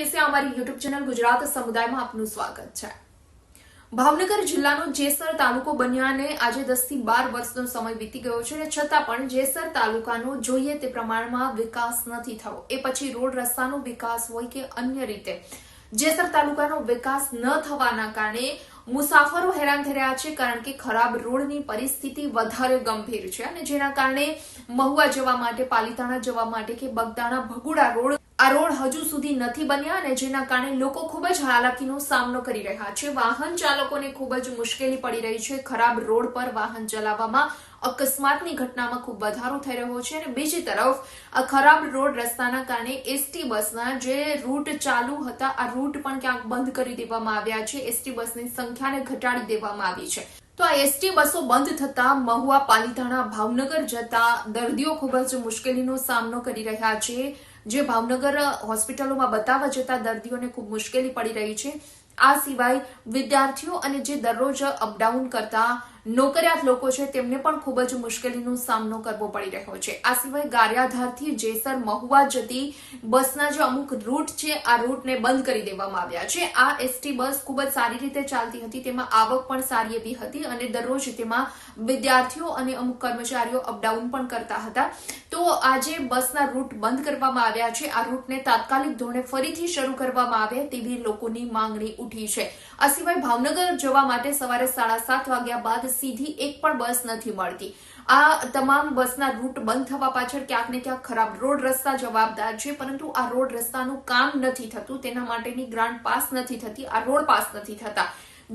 અમારી YouTube channel Gujarat સમુદાયમાં આપનું સ્વાગત છે. ભાવનગર જિલ્લાનો જેસર તાલુકો બન્યાને આજે દસથી બાર વર્ષનો સમય વીતી ગયો છે અને છતાં પણ જેસર તાલુકાનો જોઈએ તે પ્રમાણમાં વિકાસ નથી થયો. એ પછી રોડ રસ્તાનો વિકાસ હોય કે અન્ય રીતે, જેસર તાલુકાનો વિકાસ ન થવાના કારણે મુસાફરો હેરાન થઈ રહ્યા છે કારણ કે ખરાબ રોડની પરિસ્થિતિ વધારે ગંભીર છે અને જેના કારણે મહુવા જવા માટે, પાલિતાણા જવા માટે કે બગદાણા ભગુડા રોડ આ રોડ હજુ સુધી નથી બન્યા અને જેના કારણે લોકો ખૂબ જ હાલાકીનો સામનો કરી રહ્યા છે. વાહન ચાલકોને ખૂબ જ મુશ્કેલી પડી રહી છે. ખરાબ રોડ પર વાહન ચલાવવામાં અકસ્માતની ઘટનામાં ખૂબ વધારો થઈ રહ્યો છે અને બીજી તરફ, આ ખરાબ રોડ રસ્તાના કારણે એસટી બસના જે રૂટ ચાલુ હતા, આ રૂટ પણ ક્યાંક બંધ કરી દેવામાં આવ્યા છે. એસટી બસની સંખ્યાને ઘટાડી દેવામાં આવી છે. તો આ એસટી બસો બંધ થતા મહુવા પાલીતાણા ભાવનગર જતા દર્દીઓ ખૂબ જ મુશ્કેલીનો સામનો કરી રહ્યા છે. જે ભાવનગર હોસ્પિટલોમાં બતાવવા જતા દર્દીઓને ખૂબ મુશ્કેલી પડી રહી છે. આ સિવાય વિદ્યાર્થીઓ અને જે દરરોજ અપડાઉન કરતા નોકરિયાત લોકો છે, તેમને પણ ખૂબ જ મુશ્કેલીનો સામનો કરવો પડી રહ્યો છે. આ સિવાય ગારિયાધારથી જેસર મહુવા જતી બસના જે અમુક રૂટ છે, આ રૂટને બંધ કરી દેવામાં આવ્યા છે. આ એસટી બસ ખૂબ જ સારી રીતે ચાલતી હતી, તેમાં આવક પણ સારી એવી હતી અને દરરોજ તેમાં વિદ્યાર્થીઓ અને અમુક કર્મચારીઓ અપડાઉન પણ કરતા હતા. તો આજે બસના રૂટ બંધ કરવામાં આવ્યા છે. આ રૂટને તાત્કાલિક ધોરણે ફરીથી શરૂ કરવામાં આવે તેવી લોકોની માંગણી ઉઠી છે. આ સિવાય ભાવનગર જવા માટે સવારે સાડા સાત વાગ્યા બાદ સીધી એક પણ બસ નથી મળતી. આ તમામ બસના રૂટ બંધ થવા પાછળ ક્યાંક ને ક્યાંક ખરાબ રોડ રસ્તા જવાબદાર છે, પરંતુ આ રોડ રસ્તાનું કામ નથી થતું, તેના માટેની ગ્રાન્ટ પાસ નથી થતી, આ રોડ પાસ નથી થતા.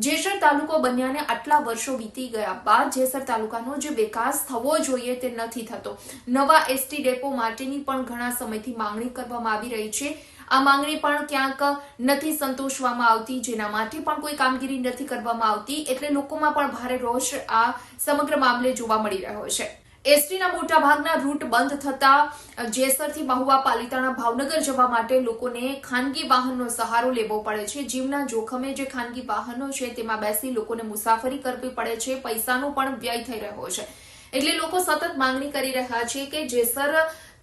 જેસર તાલુકો બન્યાને આટલા વર્ષો વીતી ગયા બાદ જેસર તાલુકાનો જે વિકાસ થવો જોઈએ તે નથી થતો. નવા એસટી ડેપો માટેની પણ ઘણા સમયથી માંગણી કરવામાં આવી રહી છે. આ માંગણી પણ ક્યાંક નથી સંતોષવામાં આવતી, જેના માટે પણ કોઈ કામગીરી નથી કરવામાં આવતી, એટલે લોકોમાં પણ ભારે રોષ આ સમગ્ર મામલે જોવા મળી રહ્યો છે. એસટીના મોટા ભાગના રૂટ બંધ થતા જેસરથી મહુવા પાલિતાણા ભાવનગર જવા માટે લોકોને ખાનગી વાહનનો સહારો લેવો પડે છે. જીવના જોખમે જે ખાનગી વાહનો છે, તેમાં બેસી લોકોને મુસાફરી કરવી પડે છે. પૈસાનો પણ વ્યય થઈ રહ્યો છે. એટલે લોકો સતત માંગણી કરી રહ્યા છે કે જેસર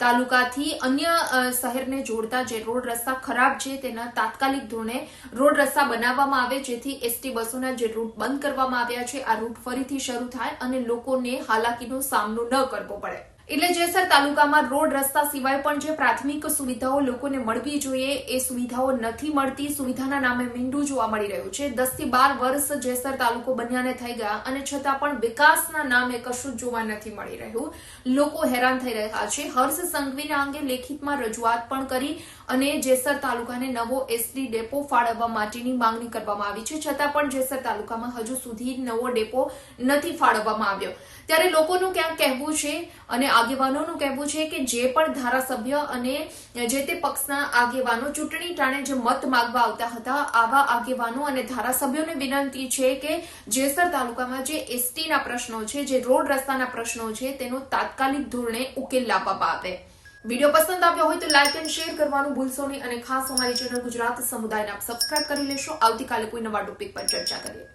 તાલુકાથી અન્ય શહેરને જોડતા જે રોડ રસ્તા ખરાબ છે તેના તાત્કાલિક ધોરણે રોડ રસ્તા બનાવવામાં આવે, જેથી એસટી બસોના જે રૂટ બંધ કરવામાં આવ્યા છે, આ રૂટ ફરીથી શરૂ થાય અને લોકોને હાલાકીનો સામનો ન કરવો પડે. એટલે જેસર તાલુકામાં રોડ રસ્તા સિવાય પણ જે પ્રાથમિક સુવિધાઓ લોકોને મળવી જોઈએ, એ સુવિધાઓ નથી મળતી. સુવિધાના નામે મીંડું જોવા મળી રહ્યું છે. દસથી બાર વર્ષ જેસર તાલુકો બન્યાને થઈ ગયા અને છતાં પણ વિકાસના નામે કશું જોવા નથી મળી રહ્યું. લોકો હેરાન થઈ રહ્યા છે. હર્ષ સંઘવીના અંગે લેખિતમાં રજૂઆત પણ કરી અને જેસર તાલુકાને નવો એસટી ડેપો ફાળવવા માટેની માંગણી કરવામાં આવી છે. છતાં પણ જેસર તાલુકામાં હજુ સુધી નવો ડેપો નથી ફાળવવામાં આવ્યો. ત્યારે લોકોનું ક્યાંક કહેવું છે અને આગેવાનોનું કહેવું છે કે જે પણ ધારાસભ્ય અને જે તે પક્ષના આગેવાનો ચૂંટણી ટાણે જે મત માગવા આવતા હતા, આવા આગેવાનો અને ધારાસભ્યોને વિનંતી છે કે જેસર તાલુકામાં જે એસટીના પ્રશ્નો છે, જે રોડ રસ્તાના પ્રશ્નો છે, તેનો તાત્કાલિક ધોરણે ઉકેલ લાવવામાં આવે. વીડિયો પસંદ આવ્યો હોય તો લાઇક એન્ડ શેર કરવાનું ભૂલશો નહીં અને ખાસ અમારી ચેનલ ગુજરાત સમુદાયને આપ સબસ્ક્રાઇબ કરી લેશો. આવતીકાલે કોઈ નવા ટોપિક પર ચર્ચા કરીએ.